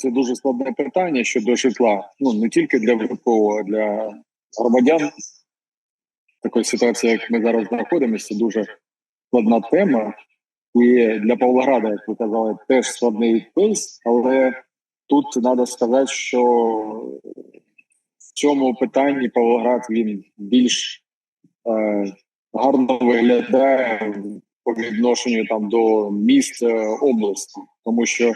це дуже складне питання щодо житла. Ну не тільки для ВПО, а для громадян. Такої ситуації, як ми зараз знаходимося, дуже складна тема. І для Павлограда, як ви казали, теж складний кейс, але тут треба сказати, що в цьому питанні Павлоград він більш е, гарно виглядає по відношенню там до міст е, області, тому що,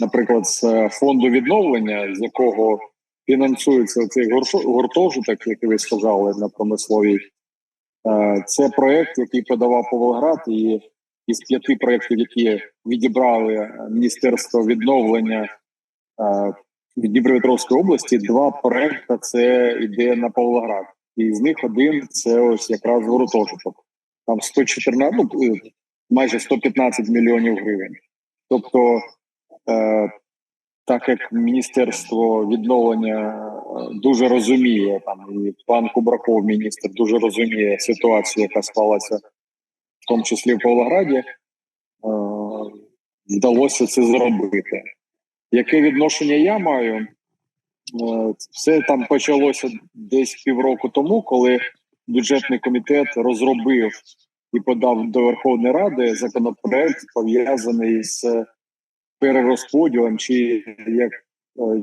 наприклад, з е, фонду відновлення, з якого фінансується цей гуртожиток, як ви сказали, на промисловій, е, це проект, який подавав Павлоград, і із п'яти проєктів, які відібрали е, Міністерство відновлення від Дніпропетровської області, два проекти це йде на Павлоград. І з них один це ось якраз гуртожиток. Там 114, ну, майже 115 мільйонів гривень. Тобто, так як Міністерство відновлення е, дуже розуміє, там і пан Кубраков, міністр, дуже розуміє ситуацію, яка склалася, в тому числі в Павлограді, е, вдалося це зробити. Яке відношення я маю? Е, Все там почалося десь півроку тому, коли бюджетний комітет розробив і подав до Верховної Ради законопроект пов'язаний з перерозподілом, чи як е,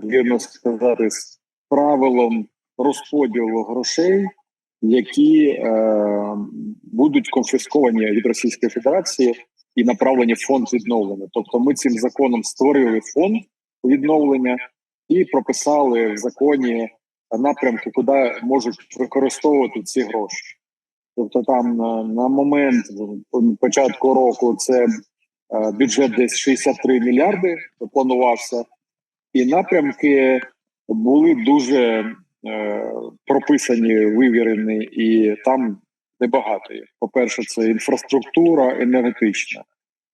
вірно сказати, з правилом розподілу грошей, які е, будуть конфісковані від Російської Федерації і направлені в фонд відновлення. Тобто, ми цим законом створили фонд відновлення і прописали в законі напрямки, куди можуть використовувати ці гроші. Тобто, там на, на момент початку року це е, бюджет десь 63 мільярди планувався, і напрямки були дуже е, прописані, вивірені, і там небагато їх. По-перше, це інфраструктура енергетична.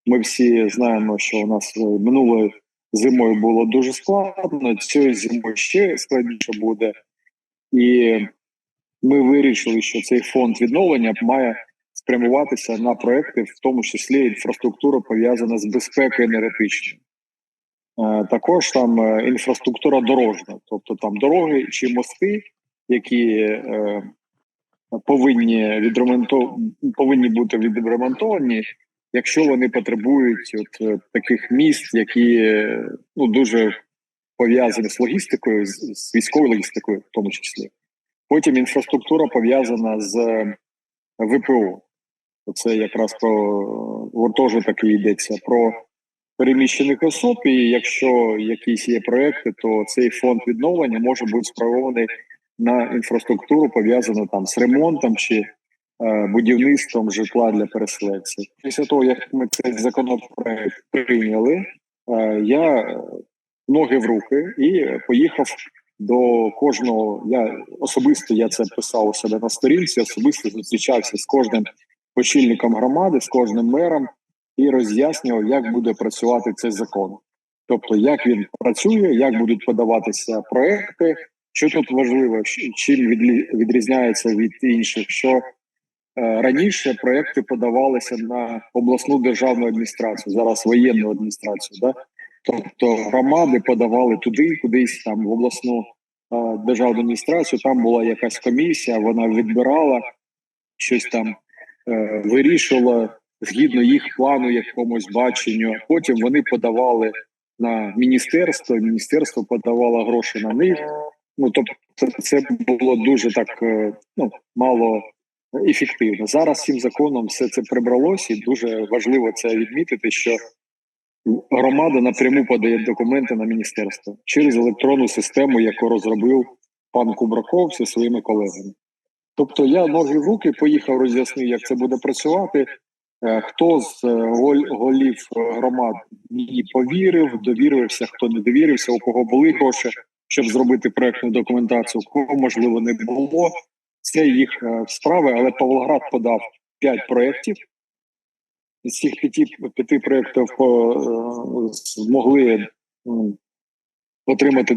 Ми всі знаємо, що у нас е, минулої зимою було дуже складно, цією зимою ще складніше буде. І ми вирішили, що цей фонд відновлення має спрямуватися на проекти, в тому числі інфраструктура пов'язана з безпекою енергетичною. Е, Також там е, інфраструктура дорожня, тобто там дороги чи мости, які е, повинні відремонту... повинні бути відремонтовані, якщо вони потребують от таких міст, які ну дуже пов'язані з логістикою, з, військовою логістикою, в тому числі. Потім інфраструктура пов'язана з ВПО. Це якраз про гуртожиток і йдеться про переміщених особ. І якщо якісь є проекти, то цей фонд відновлення може бути спрямований на інфраструктуру, пов'язану там з ремонтом чи е, будівництвом житла для переселенців. Після того, як ми цей законопроект прийняли, е, я е, ноги в руки і поїхав до кожного. Я особисто я це писав у себе на сторінці, особисто зустрічався з кожним очільником громади, з кожним мером і роз'яснював, як буде працювати цей закон. Тобто, як він працює, як будуть подаватися проекти, що тут важливо, чим відрізняється від інших, що е, раніше проекти подавалися на обласну державну адміністрацію, зараз воєнну адміністрацію. Да? Тобто громади подавали туди, кудись там в обласну е, державну адміністрацію. Там була якась комісія, вона відбирала щось там, вирішувала згідно їх плану, якомусь баченню. Потім вони подавали на міністерство, міністерство подавало гроші на них. Ну тобто, це було дуже так е, ну мало ефективно. Зараз цим законом все це прибралося, і дуже важливо це відмітити, що громада напряму подає документи на міністерство через електронну систему, яку розробив пан Кубраков зі своїми колегами. Тобто я ноги в руки поїхав роз'яснив, як це буде працювати. Е, Хто з е, голів е, громад мені повірив, довірився, хто не довірився, у кого були гроші, щоб зробити проектну документацію, у кого можливо не було. Це їх справи, але Павлоград подав п'ять проєктів. З цих п'яти, п'яти проєктів змогли отримати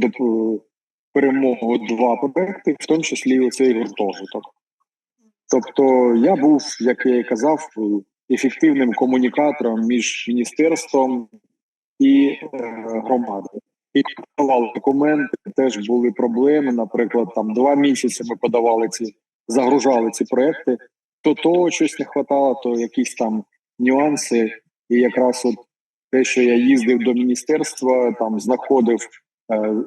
перемогу два проекти, в тому числі і цей гуртожиток. Тобто я був, як я і казав, ефективним комунікатором між міністерством і е, громадою. і подавали документи. Теж були проблеми. Наприклад, там два місяці ми подавали ці, загружали ці проекти. То того щось не вистачало, то якісь там нюанси. І якраз от те, що я їздив до міністерства, там знаходив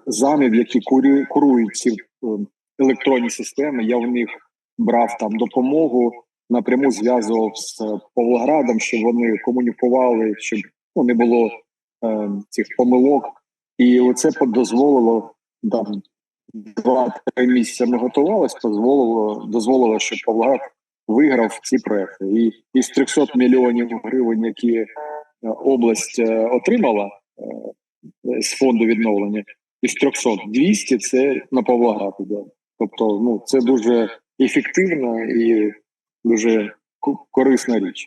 замів, які курують ці е, електронні системи. Я в них брав там допомогу, напряму зв'язував з е, Павлоградом, щоб вони комунікували, щоб ну, не було е, цих помилок. І оце дозволило там два-три місяці ми готувалися, дозволило, дозволило, щоб Павлоград виграв ці проекти. І із 300 мільйонів гривень, які е, область е, отримала е, з фонду відновлення, із 300 200 – це на Павла іде. Тобто, ну це дуже ефективна і дуже корисна річ.